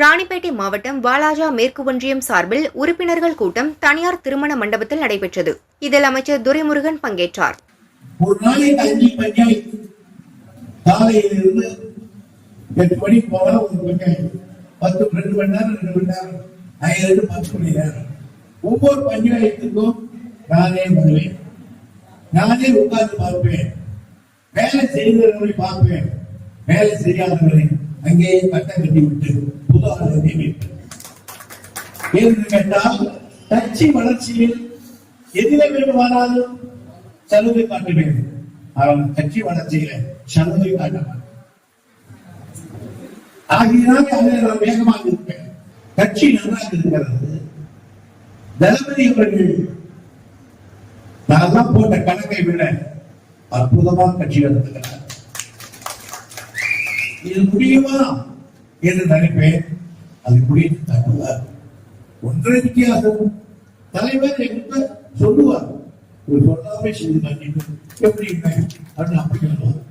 ராணிப்பேட்டை மாவட்டம் வாலாஜா மேற்கு ஒன்றியம் சார்பில் உறுப்பினர்கள் கூட்டம் தனியார் திருமண மண்டபத்தில் நடைபெற்றது. இதில் அமைச்சர் துரைமுருகன் பங்கேற்றார். ஒரு நாளைக்கு அஞ்சு பஞ்சாயத்து. காலையிலிருந்து எட்டு மணி போல ஒரு பஞ்சாயத்து பத்து ரெண்டு மணி நேரம் ரெண்டு மணி நேரம். ஐந்து பத்து மணி நேரம். ஒவ்வொரு பஞ்சாயத்துக்கும் நானே வருவேன். நானே உட்கார்ந்து பார்ப்பேன். வேலை செய்கிறவர்களை பார்ப்பேன். வேலை செய்யாதவர்களை அங்கேயே கட்டம் கட்டி விட்டு புது ஆளுநர் நியமிப்பு என்று கேட்டால் கட்சி வளர்ச்சியில் எதிர வேண்டுமானாலும் சலுகை காட்ட வேண்டும் அவன் கட்சி வளர்ச்சியில சலுகை காட்ட மாட்டான் ஆகியனாலே அதில் நான் வேகமாக இருப்பேன். கட்சி நன்றாக இருக்கிறது. தளபதி அவர்கள் நான் போட்ட கணக்கை விட அற்புதமாக கட்சி நடத்துகிறார். இது முடியுமா என்று நினைப்பேன். அது முடியும் தருவார் ஒன்றரை வித்தியாசம். தலைவர் என்கிட்ட சொல்லுவார். ஒரு சொல்லாமே செய்து எப்படி அப்படின்னு அப்படி சொல்லுவார்